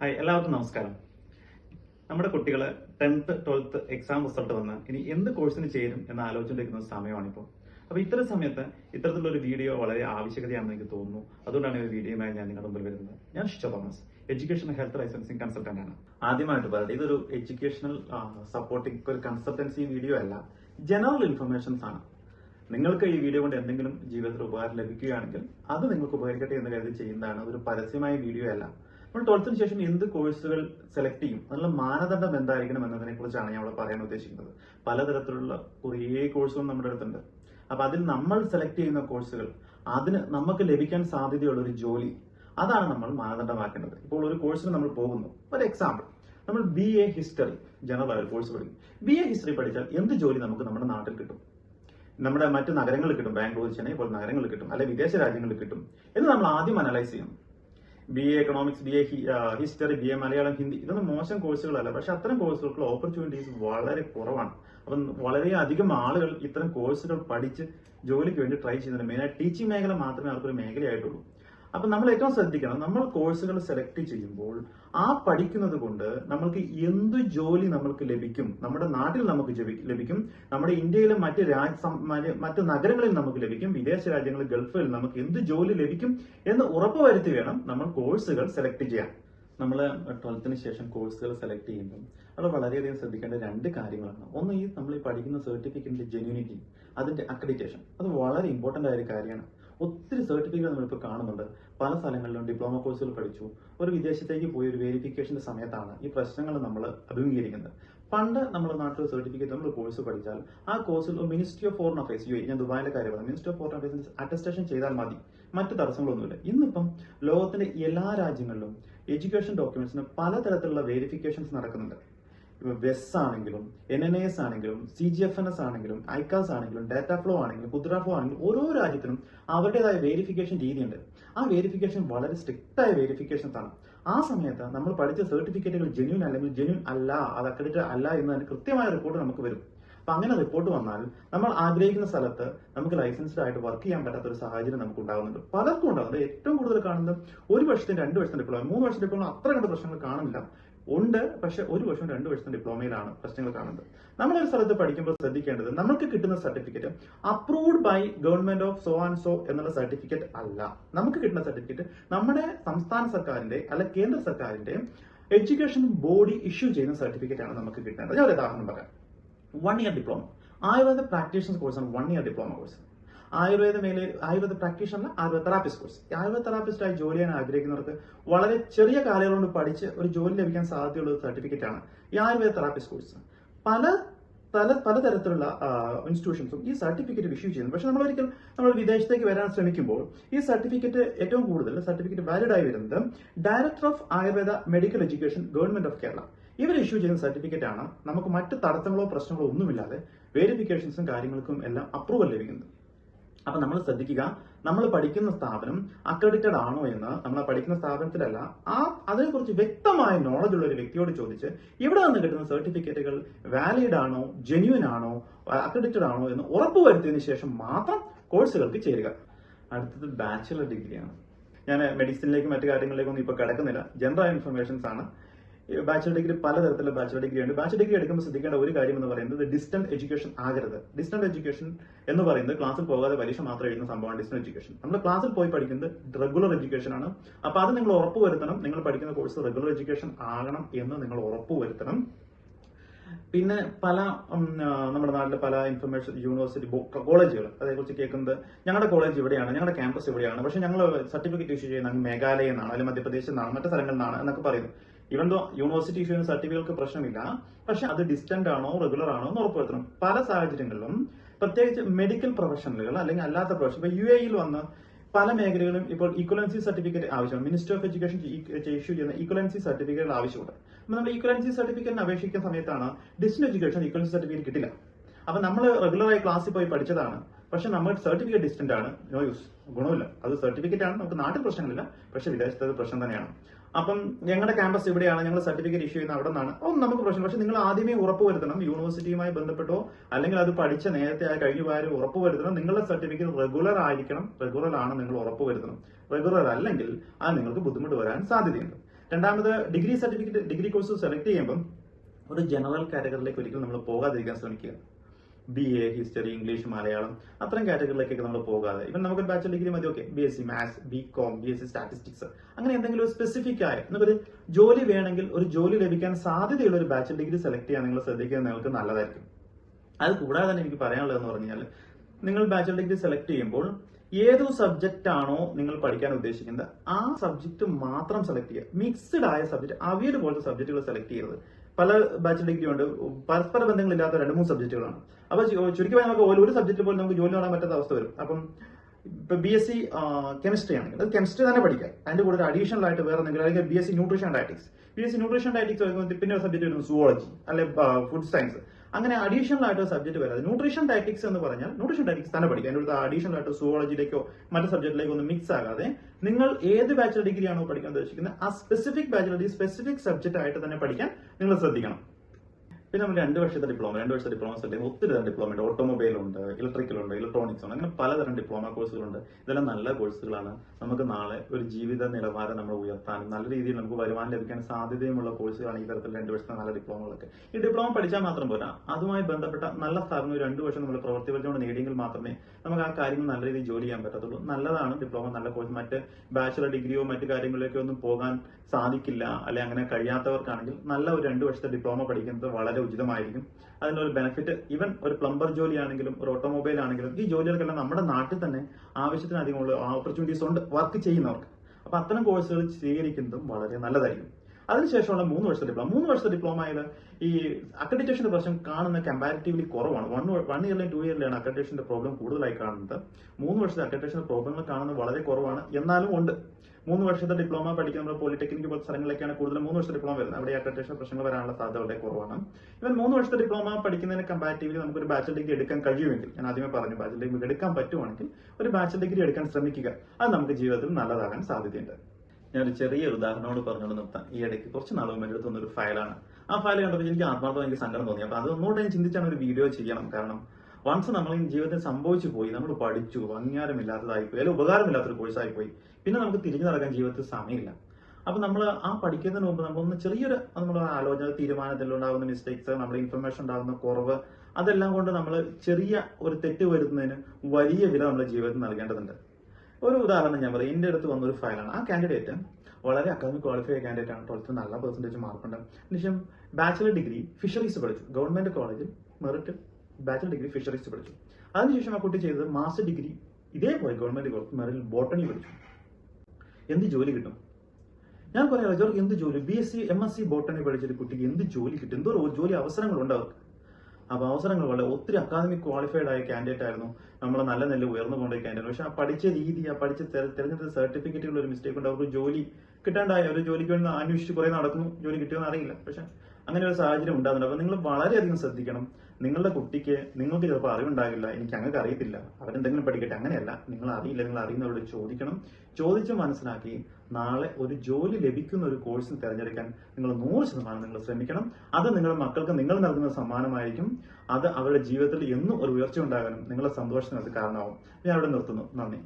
Hi എല്ലാവർക്കും നമസ്കാരം. നമ്മുടെ കുട്ടികൾ ടെൻത്ത് ട്വൽത്ത് എക്സാം റിസൾട്ട് വന്ന് ഇനി എന്ത് കോഴ്സിന് ചേരും എന്ന് ആലോചിച്ചുകൊണ്ടിരിക്കുന്ന സമയമാണിപ്പോൾ അപ്പോൾ ഇത്തരം സമയത്ത് ഇത്തരത്തിലുള്ള വീഡിയോ വളരെ ആവശ്യകതയാണെന്ന് എനിക്ക് തോന്നുന്നു. അതുകൊണ്ടാണ് ഈ വീഡിയോയുമായി ഞാൻ നിങ്ങളുടെ മുമ്പിൽ വരുന്നത്. ഞാൻ ഷിച്ച Thomas education health licensing consultant ആണ്. ആദ്യമായിട്ട് പറയട്ടെ ഇതൊരു എഡ്യൂക്കേഷണൽ സപ്പോർട്ടിംഗ് ഒരു കൺസൾട്ടൻസി വീഡിയോ അല്ല. ജനറൽ ഇൻഫർമേഷൻസ് ആണ്. നിങ്ങൾക്ക് ഈ വീഡിയോ കൊണ്ട് എന്തെങ്കിലും ജീവിതത്തിൽ ഉപകാരം ലഭിക്കുകയാണെങ്കിൽ അത് നിങ്ങൾക്ക് ഉപകരിക്കട്ടെ എന്ന് കരുതി ചെയ്യുന്നതാണ് ഒരു പരസ്യമായ വീഡിയോ അല്ല. നമ്മൾ ട്വൽത്തിന് ശേഷം എന്ത് കോഴ്സുകൾ സെലക്ട് ചെയ്യും? അതിനുള്ള മാനദണ്ഡം എന്തായിരിക്കണം എന്നതിനെ കുറിച്ചാണ് ഞാൻ ഇവിടെ പറയാൻ ഉദ്ദേശിക്കുന്നത്. പലതരത്തിലുള്ള കുറേ കോഴ്സുകൾ നമ്മുടെ അടുത്തുണ്ട്. അപ്പൊ അതിൽ നമ്മൾ സെലക്ട് ചെയ്യുന്ന കോഴ്സുകൾ അതിന് നമുക്ക് ലഭിക്കാൻ സാധ്യതയുള്ള ഒരു ജോലി അതാണ് നമ്മൾ മാനദണ്ഡമാക്കേണ്ടത്. ഇപ്പോൾ ഒരു കോഴ്സിന് നമ്മൾ പോകുന്നു. ഒരു എക്സാമ്പിൾ നമ്മൾ ബി എ ഹിസ്റ്ററി ജനറൽ ആയ കോഴ്സ് പഠിക്കും. ബി എ ഹിസ്റ്ററി പഠിച്ചാൽ എന്ത് ജോലി നമുക്ക് നമ്മുടെ നാട്ടിൽ കിട്ടും? നമ്മുടെ മറ്റ് നഗരങ്ങളിൽ കിട്ടും. ബാംഗ്ലൂർ ചെന്നൈ പോലെ നഗരങ്ങളിൽ കിട്ടും. അല്ലെങ്കിൽ വിദേശ രാജ്യങ്ങളിൽ കിട്ടും. എന്ന് നമ്മൾ ആദ്യം അനലൈസ് ചെയ്യണം. B A economics B A history B A Malayalam Hindi ഇതൊന്നും മോശം കോഴ്സുകളല്ല. പക്ഷെ അത്തരം കോഴ്സുകൾക്കുള്ള ഓപ്പർച്യൂണിറ്റീസ് വളരെ കുറവാണ്. അപ്പം വളരെയധികം ആളുകൾ ഇത്തരം കോഴ്സുകൾ പഠിച്ച് ജോലിക്ക് വേണ്ടി ട്രൈ ചെയ്യുന്നുണ്ട്. മെയിനായിട്ട് ടീച്ചിങ് മേഖല മാത്രമേ അവർക്കൊരു മേഖലയായിട്ടുള്ളൂ. അപ്പൊ നമ്മൾ ഏറ്റവും ശ്രദ്ധിക്കണം. നമ്മൾ കോഴ്സുകൾ സെലക്ട് ചെയ്യുമ്പോൾ ആ പഠിക്കുന്നത് കൊണ്ട് നമ്മൾക്ക് എന്ത് ജോലി നമ്മൾക്ക് ലഭിക്കും? നമ്മുടെ നാട്ടിൽ നമുക്ക് ലഭിക്കും. നമ്മുടെ ഇന്ത്യയിലെ മറ്റ് രാജ് മറ്റ് നഗരങ്ങളിൽ നമുക്ക് ലഭിക്കും. വിദേശ രാജ്യങ്ങളിൽ ഗൾഫിൽ നമുക്ക് എന്ത് ജോലി ലഭിക്കും എന്ന് ഉറപ്പുവരുത്തി വേണം നമ്മൾ കോഴ്സുകൾ സെലക്ട് ചെയ്യാൻ. നമ്മൾ ട്വൽത്തിന് ശേഷം കോഴ്സുകൾ സെലക്ട് ചെയ്യുമ്പോൾ അവിടെ വളരെയധികം ശ്രദ്ധിക്കേണ്ട രണ്ട് കാര്യങ്ങളാണ്. ഒന്ന് ഈ നമ്മൾ ഈ പഠിക്കുന്ന സർട്ടിഫിക്കറ്റിന്റെ ജെന്യൂനിറ്റി അതിന്റെ അക്രഡിറ്റേഷൻ അത് വളരെ ഇമ്പോർട്ടന്റ് ആയ ഒരു കാര്യമാണ്. ഒത്തിരി സർട്ടിഫിക്കറ്റ് നമ്മളിപ്പോൾ കാണുന്നുണ്ട്. പല സ്ഥലങ്ങളിലും ഡിപ്ലോമ കോഴ്സുകൾ പഠിച്ചു. ഒരു വിദേശത്തേക്ക് പോയി ഒരു വെരിഫിക്കേഷന്റെ സമയത്താണ് ഈ പ്രശ്നങ്ങൾ നമ്മൾ അഭിമുഖീകരിക്കുന്നത്. പണ്ട് നമ്മുടെ നാട്ടിൽ സർട്ടിഫിക്കറ്റ് നമ്മൾ കോഴ്സ് പഠിച്ചാൽ ആ കോഴ്സിൽ മിനിസ്ട്രി ഓഫ് ഫോറിൻ അഫയേഴ്സ് യു ഞാൻ ദുബായിലെ കാര്യം പറഞ്ഞു. Ministry of foreign affairs attestation ചെയ്താൽ മതി. മറ്റു തടസ്സങ്ങളൊന്നുമില്ല. ഇന്നിപ്പം ലോകത്തിന്റെ എല്ലാ രാജ്യങ്ങളിലും എഡ്യൂക്കേഷൻ ഡോക്യുമെന്റ്സിന് പലതരത്തിലുള്ള വെരിഫിക്കേഷൻസ് നടക്കുന്നുണ്ട്. വെസ് ആണെങ്കിലും എൻ എൻ എസ് ആണെങ്കിലും C G F N S ആണെങ്കിലും ഐക്കാസ് ആണെങ്കിലും ഡാറ്റാ ഫ്ലോ ആണെങ്കിലും കുദ്ര ഫ്ലോ ആണെങ്കിലും ഓരോ രാജ്യത്തിനും അവരുടേതായ വെരിഫിക്കേഷൻ രീതിയുണ്ട്. ആ വെരിഫിക്കേഷൻ വളരെ സ്ട്രിക്റ്റ് ആയ വെരിഫിക്കേഷൻസ് ആണ് ആ സമയത്ത് നമ്മൾ പഠിച്ച സർട്ടിഫിക്കറ്റുകൾ ജെന്യൂൻ അല്ലെങ്കിൽ ജെന്യൂൻ അല്ല അത് അക്രഡിറ്റ് അല്ല എന്നതിന് കൃത്യമായ റിപ്പോർട്ട് നമുക്ക് വരും. അപ്പൊ അങ്ങനെ റിപ്പോർട്ട് വന്നാൽ നമ്മൾ ആഗ്രഹിക്കുന്ന സ്ഥലത്ത് നമുക്ക് ലൈസൻസ്ഡ് ആയിട്ട് വർക്ക് ചെയ്യാൻ പറ്റാത്ത ഒരു സാഹചര്യം നമുക്ക് ഉണ്ടാകുന്നുണ്ട് പലർക്കും ഉണ്ടാകുന്നത് ഏറ്റവും കൂടുതൽ കാണുന്നത് ഒരു വർഷത്തിന് രണ്ട് വർഷത്തിന് ഡിപ്ലോമ മൂന്ന് വർഷത്തിന് ഡിപ്ലോമ അത്ര കണ്ട് പ്രശ്നങ്ങൾ കാണുന്നില്ല. ഉണ്ട് പക്ഷെ ഒരു വർഷം രണ്ട് വർഷത്തെ ഡിപ്ലോമയിലാണ് പ്രശ്നങ്ങൾ കാണുന്നത്. നമ്മളൊരു സ്ഥലത്ത് പഠിക്കുമ്പോൾ ശ്രദ്ധിക്കേണ്ടത് നമുക്ക് കിട്ടുന്ന certificate approved by government of so and so എന്നുള്ള സർട്ടിഫിക്കറ്റ് അല്ല. നമുക്ക് കിട്ടുന്ന സർട്ടിഫിക്കറ്റ് നമ്മുടെ സംസ്ഥാന സർക്കാരിന്റെ അല്ല കേന്ദ്ര സർക്കാരിന്റെ എഡ്യൂക്കേഷൻ ബോഡി ഇഷ്യൂ ചെയ്യുന്ന സർട്ടിഫിക്കറ്റ് ആണ് നമുക്ക് കിട്ടേണ്ടത്. ഞാൻ ഒരു ഉദാഹരണം പറയാം. One year diploma Ayurveda practitioner കോഴ്സാണ് one year diploma course Ayurveda മേഖല Ayurveda practitioner Ayurveda therapist course Ayurveda therapist ആയി ജോലി ചെയ്യാൻ ആഗ്രഹിക്കുന്നവർക്ക് വളരെ ചെറിയ കാലയളവ് കൊണ്ട് പഠിച്ച് ഒരു ജോലി ലഭിക്കാൻ സാധ്യതയുള്ള ഒരു സർട്ടിഫിക്കറ്റ് ആണ് ഈ ആയുർവേദ തെറാപ്പിസ്റ്റ് കോഴ്സ് പല പല പലതരത്തിലുള്ള ഇൻസ്റ്റിറ്റ്യൂഷൻസും ഈ സർട്ടിഫിക്കറ്റ് ഇഷ്യൂ ചെയ്യുന്നു. പക്ഷെ നമ്മൾ ഒരിക്കൽ നമ്മൾ വിദേശത്തേക്ക് വരാൻ ശ്രമിക്കുമ്പോൾ ഈ സർട്ടിഫിക്കറ്റ് ഏറ്റവും കൂടുതൽ സർട്ടിഫിക്കറ്റ് വാലിഡ് ആയി വരുന്നത് director of Ayurveda medical education government of Kerala ഇവർ ഇഷ്യൂ ചെയ്യുന്ന സർട്ടിഫിക്കറ്റ് ആണ് നമുക്ക് മറ്റ് തടസ്സങ്ങളോ പ്രശ്നങ്ങളോ ഒന്നുമില്ലാതെ വെരിഫിക്കേഷൻസും കാര്യങ്ങൾക്കും എല്ലാം അപ്രൂവൽ ലഭിക്കുന്നത്. അപ്പൊ നമ്മൾ ശ്രദ്ധിക്കുക നമ്മൾ പഠിക്കുന്ന സ്ഥാപനം അക്രഡിറ്റഡ് ആണോ എന്ന് നമ്മൾ പഠിക്കുന്ന സ്ഥാപനത്തിലല്ല ആ അതിനെക്കുറിച്ച് വ്യക്തമായ നോളജ് ഉള്ള ഒരു വ്യക്തിയോട് ചോദിച്ച് ഇവിടെ നിന്ന് കിട്ടുന്ന സർട്ടിഫിക്കറ്റുകൾ വാലിഡ് ആണോ ജെന്യൂൻ ആണോ അക്രഡിറ്റഡ് ആണോ എന്ന് ഉറപ്പുവരുത്തിയതിനു ശേഷം മാത്രം കോഴ്സുകൾക്ക് ചേരുക. അടുത്തത് ബാച്ചിലർ ഡിഗ്രിയാണ് ഞാൻ മെഡിസിനിലേക്കും മറ്റു കാര്യങ്ങളിലേക്കൊന്നും ഇപ്പൊ കിടക്കുന്നില്ല. ജനറൽ ഇൻഫർമേഷൻസ് ആണ്. ബാച്ചിലർ ഡിഗ്രി പലതരത്തിലുള്ള ബാച്ചിലർ ഡിഗ്രി ഉണ്ട്. ബാച്ചിലർ ഡിഗ്രി എടുക്കുമ്പോൾ ശ്രദ്ധിക്കേണ്ട ഒരു കാര്യം എന്ന് പറയുന്നത് ഡിസ്റ്റന്റ് എഡ്യൂക്കേഷൻ ആകരുത്. ഡിസ്റ്റന്റ് എഡ്യൂക്കേഷൻ എന്ന് പറയുന്നത് ക്ലാസ്സിൽ പോകാതെ പരീക്ഷ മാത്രം എഴുതുന്ന സംഭവമാണ് ഡിസ്റ്റന്റ് എഡ്യൂക്കേഷൻ നമ്മൾ ക്ലാസ്സിൽ പോയി പഠിക്കുന്നത് റെഗുലർ എഡ്യൂക്കേഷൻ ആണ്. അപ്പൊ അത് നിങ്ങൾ ഉറപ്പ് വരുത്തണം. നിങ്ങൾ പഠിക്കുന്ന കോഴ്സ് റെഗുലർ എഡ്യൂക്കേഷൻ ആകണം എന്ന് നിങ്ങൾ ഉറപ്പ് വരുത്തണം. പിന്നെ പല നമ്മുടെ നാട്ടിലെ പല ഇൻഫർമേഷൻ യൂണിവേഴ്സിറ്റി കോളേജുകൾ അതേക്കുറിച്ച് കേൾക്കുന്നത് ഞങ്ങളുടെ കോളേജ് ഇവിടെയാണ്. ഞങ്ങളുടെ ക്യാമ്പസ് ഇവിടെയാണ്. പക്ഷെ ഞങ്ങൾ സർട്ടിഫിക്കറ്റ് ഇഷ്യൂ ചെയ്യുന്ന മേഘാലയ എന്നാണ് അല്ലെങ്കിൽ മധ്യപ്രദേശിൽ നിന്നാണ് മറ്റു സ്ഥലങ്ങളിൽ നിന്നാണ് എന്നൊക്കെ പറയുന്നു. ഇവൻ യൂണിവേഴ്സിറ്റി ഇഷ്യൂ ചെയ്യുന്ന സർട്ടിഫിക്കറ്റ് പ്രശ്നമില്ല പക്ഷെ അത് ഡിസ്റ്റന്റ് ആണോ റെഗുലർ ആണോ എന്ന് ഉറപ്പുവരുത്തണം. പല സാഹചര്യങ്ങളിലും പ്രത്യേകിച്ച് മെഡിക്കൽ പ്രൊഫഷണലുകൾ അല്ലെങ്കിൽ അല്ലാത്ത പ്രൊഫഷൻ ഇപ്പൊ യു എയിൽ വന്ന് പല മേഖലകളിലും ഇപ്പോൾ ഇക്വലൻസി സർട്ടിഫിക്കറ്റ് ആവശ്യമാണ്. മിനിസ്റ്റർ ഓഫ് എഡ്യൂക്കേഷൻ ഇഷ്യൂ ചെയ്യുന്ന ഇക്വലൻസി സർട്ടിഫിക്കറ്റ് ആവശ്യമുണ്ട്. അപ്പൊ നമ്മൾ ഇക്വലൻസി സർട്ടിഫിക്കറ്റിന് അപേക്ഷിക്കുന്ന സമയത്താണ് ഡിസ്റ്റൻ എഡ്യൂക്കേഷൻ ഈക്വലൻസി സർട്ടിഫിക്കറ്റ് കിട്ടില്ല. അപ്പൊ നമ്മൾ റെഗുലറായി ക്ലാസ്സിൽ പോയി പഠിച്ചതാണ്. പക്ഷെ നമ്മൾ സർട്ടിഫിക്കറ്റ് ഡിസ്റ്റന്റ് ആണ്. നോ യൂസ് ഗുണമില്ല. അത് സർട്ടിഫിക്കറ്റ് ആണ്. നമുക്ക് നാട്ടിൽ പ്രശ്നങ്ങളില്ല. പക്ഷെ വിദേശത്ത് പ്രശ്നം തന്നെയാണ്. അപ്പം ഞങ്ങളുടെ ക്യാമ്പസ് ഇവിടെയാണ് ഞങ്ങൾ സർട്ടിഫിക്കറ്റ് ഇഷ്യൂ ചെയ്യുന്ന അവിടെ നിന്നാണ് ഒന്നും നമുക്ക് പ്രശ്നം പക്ഷെ നിങ്ങൾ ആദ്യമേ ഉറപ്പുവരുത്തണം. യൂണിവേഴ്സിറ്റിയുമായി ബന്ധപ്പെട്ടോ അല്ലെങ്കിൽ അത് പഠിച്ച നേരത്തെ ആ കഴിഞ്ഞു പോയാലും ഉറപ്പ് വരുത്തണം നിങ്ങളുടെ സർട്ടിഫിക്കറ്റ് റെഗുലർ ആയിരിക്കണം റെഗുലർ ആണ് നിങ്ങൾ ഉറപ്പ് വരുത്തണം റെഗുലർ അല്ലെങ്കിൽ അത് നിങ്ങൾക്ക് ബുദ്ധിമുട്ട് വരാൻ സാധ്യതയുണ്ട്. രണ്ടാമത് degree certificate degree course select ചെയ്യുമ്പോൾ ഒരു ജനറൽ കാറ്റഗറിയിലേക്ക് ഒരിക്കലും നമ്മൾ പോകാതിരിക്കാൻ ശ്രമിക്കുക. B A history English Malayalam അത്തരം കാറ്റഗറിയിലേക്കൊക്കെ നമ്മൾ പോകാതെ. ഇപ്പം നമുക്ക് ബാച്ചലർ ഡിഗ്രി മതി okay B S C maths B com B S C statistics അങ്ങനെ എന്തെങ്കിലും ഒരു സ്പെസിഫിക് ആയ നമുക്കൊരു ജോലി വേണമെങ്കിൽ ഒരു ജോലി ലഭിക്കാൻ സാധ്യതയുള്ള ഒരു ബാച്ചലർ ഡിഗ്രി സെലക്ട് ചെയ്യാൻ നിങ്ങൾ ശ്രദ്ധിക്കുന്നത് നിങ്ങൾക്ക് നല്ലതായിരിക്കും. അത് കൂടാതെ തന്നെ എനിക്ക് പറയാനുള്ളതെന്ന് പറഞ്ഞാൽ നിങ്ങൾ ബാച്ചലർ ഡിഗ്രി സെലക്ട് ചെയ്യുമ്പോൾ ഏതു സബ്ജക്റ്റ് ആണോ നിങ്ങൾ പഠിക്കാൻ ഉദ്ദേശിക്കുന്നത് ആ സബ്ജക്റ്റ് മാത്രം സെലക്ട് ചെയ്യുക. മിക്സ്ഡ് ആയ സബ്ജക്ട് അവിയൽ പോലത്തെ സബ്ജക്റ്റുകൾ സെലക്ട് ചെയ്യരുത്. പല ബാച്ച് ഡിഗ്രി ഉണ്ട് പരസ്പര ബന്ധങ്ങളില്ലാത്ത രണ്ട് മൂന്ന് സബ്ജക്റ്റുകളാണ് അപ്പൊ ചുരുക്കി പറഞ്ഞാൽ നമുക്ക് ഒരു- സബ്ജക്റ്റ് പോലും നമുക്ക് ജോലി നേടാൻ പറ്റാത്ത അവസ്ഥ വരും. അപ്പം ഇപ്പൊ ബി എസ് സി കെമിസ്ട്രി ആണെങ്കിൽ അത് കെമിസ്ട്രി തന്നെ പഠിക്കാം. അതിന്റെ കൂടെ അഡീഷണൽ ആയിട്ട് വേറെ എന്തെങ്കിലും അല്ലെങ്കിൽ B S C nutrition dietetics B S C nutrition dietetics പിന്നെ ഒരു സബ്ജക്ട് വരുന്നത് സുവോളജി അല്ലെങ്കിൽ ഫുഡ് സയൻസ് അങ്ങനെ അഡീഷണൽ ആയിട്ട് സബ്ജക്ട് വരാതെ ന്യൂട്രീഷൻ ടാക്ടിക്സ് എന്ന് പറഞ്ഞാൽ ന്യൂട്രീഷൻ ടാക്ടിക്സ് തന്നെ പഠിക്കാം. അതിന്റെ അഡീഷണൽ ആയിട്ട് സുവോളജിയിലേക്കോ മറ്റു സബ്ജക്റ്റിലേക്കോ ഒന്നും മിക്സ് ആകാതെ നിങ്ങൾ ഏത് ബാച്ചലർ ഡിഗ്രിയാണോ പഠിക്കാൻ ഉദ്ദേശിക്കുന്നത് ആ specific bachelor degree specific subject ആയിട്ട് തന്നെ പഠിക്കാൻ നിങ്ങൾ ശ്രദ്ധിക്കണം. പിന്നെ നമ്മൾ രണ്ട് വർഷത്തെ ഡിപ്ലോമ രണ്ട് വർഷത്തെ ഡിപ്ലോമസ് അല്ലെങ്കിൽ ഒത്തിരി തരം ഡിപ്ലോമ ഉണ്ട്. ഓട്ടോമൊബൈൽ ഉണ്ട് ഇലക്ട്രിക്കൽ ഉണ്ട് ഇലക്ട്രോണിക്സ് ഉണ്ട്. അങ്ങനെ പലതരം ഡിപ്ലോമ കോഴ്സുകളുണ്ട് ഇതെല്ലാം നല്ല കോഴ്സുകളാണ് നമുക്ക് നാളെ ഒരു ജീവിത നിലവാരം നമ്മൾ ഉയർത്താനും നല്ല രീതിയിൽ നമുക്ക് വരുമാനം ലഭിക്കാൻ സാധ്യതയുമുള്ള കോഴ്സുകളാണ് ഈ തരത്തിൽ രണ്ട് വർഷത്തെ നല്ല ഡിപ്ലോമകളൊക്കെ ഈ ഡിപ്ലോമ പഠിച്ചാൽ മാത്രം പോരാ. അതുമായി ബന്ധപ്പെട്ട നല്ല സ്ഥാപനം രണ്ട് വർഷം നമ്മൾ പ്രവൃത്തി പരിചയം നേടിയെങ്കിൽ മാത്രമേ നമുക്ക് ആ കാര്യങ്ങൾ നല്ല രീതിയിൽ ജോലി ചെയ്യാൻ പറ്റത്തുള്ളൂ. നല്ലതാണ് ഡിപ്ലോമ നല്ല കോഴ്സ് മറ്റ് ബാച്ചുലർ ഡിഗ്രിയോ മറ്റു കാര്യങ്ങളിലേക്കോ ഒന്നും പോകാൻ സാധിക്കില്ല. അല്ലെ അങ്ങനെ കഴിയാത്തവർക്കാണെങ്കിൽ നല്ല ഒരു രണ്ട് വർഷത്തെ ഡിപ്ലോമ പഠിക്കുന്നത് വളരെ ഉചിതമായിരിക്കും. അതിനൊരു ബെനിഫിറ്റ് ഈവൻ ഒരു പ്ലംബർ ജോലിയാണെങ്കിലും ഒരു ഓട്ടോമൊബൈൽ ആണെങ്കിലും ഈ ജോലികൾക്കെല്ലാം നമ്മുടെ നാട്ടിൽ തന്നെ ആവശ്യത്തിനധികമുള്ള ഓപ്പർച്യൂണിറ്റീസ് ഉണ്ട് വർക്ക് ചെയ്യുന്നവർക്ക്. അപ്പൊ അത്തരം കോഴ്സുകൾ സ്വീകരിക്കുന്നതും വളരെ നല്ലതായിരിക്കും. അതിനുശേഷമുള്ള മൂന്ന് വർഷത്തെ ഡിപ്ലോമ മൂന്ന് വർഷത്തെ ഡിപ്ലോമയിൽ ഈ അക്രഡിറ്റേഷന്റെ പ്രശ്നം കാണുന്ന കമ്പാരിറ്റീവ്ലി കുറവാണ്. വൺ വൺ ഇയറിലും ടു ഇയറിലാണ് അക്രഡിറ്റേഷന്റെ പ്രോബ്ലം കൂടുതലായി കാണുന്നത്. മൂന്ന് വർഷത്തെ അക്രഡിറ്റേഷന്റെ പ്രോബ്ലങ്ങൾ കാണുന്നത് വളരെ കുറവാണ്. എന്നാലും ഉണ്ട്. മൂന്ന് വർഷത്തെ ഡിപ്ലോമ പഠിക്കുന്ന നമ്മൾ പോളിടെക്നിക് പോലത്തെ സ്ഥലങ്ങളിലേക്കാണ് കൂടുതൽ മൂന്ന് വർഷത്തെ ഡിപ്ലോമ വരുന്നത്. അവിടെ അക്രഡിറ്റേഷൻ പ്രശ്നങ്ങൾ വരാനുള്ള സാധ്യത വളരെ കുറവാണ്. ഇവൻ മൂന്ന് വർഷത്തെ ഡിപ്ലോമ പഠിക്കുന്നതിന് കമ്പാരിറ്റീവ്ലി നമുക്ക് ഒരു ബാച്ചലർ ഡിഗ്രി എടുക്കാൻ കഴിയുമെങ്കിൽ ഞാൻ ആദ്യമേ പറഞ്ഞു ബാച്ചലർ ഡിഗ്രി എടുക്കാൻ പറ്റുവാണെങ്കിൽ ഒരു ബാച്ചലർ ഡിഗ്രി എടുക്കാൻ ശ്രമിക്കുക. അത് നമുക്ക് ജീവിതത്തിൽ നല്ലതാകാൻ സാധ്യതയുണ്ട്. ഞാൻ ഒരു ചെറിയൊരു ഉദാഹരണമോട് പറഞ്ഞുകൊണ്ട് നിർത്താം. ഈ ഇടയ്ക്ക് കുറച്ച് നാൾ മുമ്പ് എന്റെ അടുത്ത് വന്നൊരു ഫയലാണ് ആ ഫയൽ കണ്ടപ്പോൾ എനിക്ക് ആത്മാർത്ഥം എനിക്ക് സങ്കടം തോന്നി. അപ്പൊ അത് ഒന്നുകൂടെ ഞാൻ ചിന്തിച്ചാണ് ഒരു വീഡിയോ ചെയ്യണം. കാരണം വൺസ് നമ്മൾ ജീവിതത്തിൽ സംഭവിച്ചു പോയി നമ്മൾ പഠിച്ചു അംഗീകാരമില്ലാത്തതായി പോയി അല്ലെങ്കിൽ ഉപകാരമില്ലാത്തൊരു കോഴ്സായി പോയി പിന്നെ നമുക്ക് തിരിഞ്ഞു നടക്കാൻ ജീവിതത്തിൽ സമയമില്ല. അപ്പൊ നമ്മൾ ആ പഠിക്കുന്നതിന് മുമ്പ് നമ്മളൊന്ന് ചെറിയൊരു നമ്മൾ ആലോചന തീരുമാനത്തിൽ ഉണ്ടാകുന്ന മിസ്റ്റേക്സ് നമ്മുടെ ഇൻഫർമേഷൻ ഉണ്ടാകുന്ന കുറവ് അതെല്ലാം കൊണ്ട് നമ്മൾ ചെറിയ ഒരു തെറ്റ് വരുത്തുന്നതിന് വലിയ വില നമ്മുടെ ജീവിതത്തിൽ നൽകേണ്ടതുണ്ട്. ഒരു ഉദാഹരണം ഞാൻ പറയും. എന്റെ അടുത്ത് വന്ന ഒരു ഫയലാണ്. ആ കാൻഡിഡേറ്റ് വളരെ അക്കാദമിക് ക്വാളിഫൈഡ് കാൻഡിഡേറ്റ് ആണ്. ട്വൽത്ത് നല്ല പെർസെന്റേജ് മാർക്കുണ്ട് അതിനുശേഷം ബാച്ചിലർ ഡിഗ്രി ഫിഷറീസ് പഠിച്ചു. ഗവൺമെന്റ് കോളേജിൽ മെറിറ്റ് ബാച്ചിലർ ഡിഗ്രി ഫിഷറീസ് പഠിച്ചു. അതിനുശേഷം ആ കുട്ടി ചെയ്തത് മാസ്റ്റർ ഡിഗ്രി ഇതേപോലെ ഗവൺമെന്റ് മെറിൽ ബോട്ടണി പഠിച്ചു. എന്ത് ജോലി കിട്ടും? ഞാൻ പറയാം അവർക്ക് എന്ത് ജോലി? B S C M S C botany പഠിച്ചൊരു കുട്ടിക്ക് എന്ത് ജോലി കിട്ടും? എന്തോ ജോലി അവസരങ്ങളുണ്ട് അവർക്ക് അപ്പോൾ അവസരങ്ങൾ വളരെ ഒത്തിരി അക്കാദമിക് ക്വാളിഫൈഡ് ആയ കാൻഡിഡേറ്റ് ആയിരുന്നു. നമ്മൾ നല്ല നല്ല ഉയർന്നു കൊണ്ടുപോയി കാൻഡിഡേറ്റ് പക്ഷെ ആ പഠിച്ച രീതി ആ പഠിച്ച തിരഞ്ഞെടുത്ത സർട്ടിഫിക്കറ്റുകൾ ഒരു മിസ്റ്റേക്ക് ഉണ്ട് അവർക്ക് ജോലി കിട്ടാണ്ടായി. ഒരു ജോലിക്ക് വേണ്ടി അന്വേഷിച്ച് കുറേ നടക്കുന്നു. ജോലി കിട്ടിയെന്ന് അറിയില്ല. പക്ഷെ അങ്ങനെ ഒരു സാഹചര്യം ഉണ്ടാകുന്നുണ്ട്. അപ്പോൾ നിങ്ങൾ വളരെയധികം ശ്രദ്ധിക്കണം. നിങ്ങളുടെ കുട്ടിക്ക് നിങ്ങൾക്ക് ചിലപ്പോൾ അറിവുണ്ടാകില്ല എനിക്ക് അങ്ങനെ അറിയത്തില്ല അവരെന്തെങ്കിലും പഠിക്കട്ടെ അങ്ങനെയല്ല. നിങ്ങൾ അറിയില്ല നിങ്ങൾ അറിയുന്നവരോട് ചോദിക്കണം. ചോദിച്ച് മനസ്സിലാക്കി നാളെ ഒരു ജോലി ലഭിക്കുന്ന ഒരു കോഴ്സിന് തിരഞ്ഞെടുക്കാൻ നിങ്ങൾ നൂറ് ശതമാനം നിങ്ങൾ ശ്രമിക്കണം. അത് നിങ്ങളുടെ മക്കൾക്ക് നിങ്ങൾ നൽകുന്ന സമ്മാനമായിരിക്കും. അത് അവരുടെ ജീവിതത്തിൽ എന്നും ഒരു ഉയർച്ച ഉണ്ടാകാനും നിങ്ങളുടെ സന്തോഷത്തിന് അത് കാരണമാവും. ഞാൻ അവിടെ നിർത്തുന്നു. നന്ദി.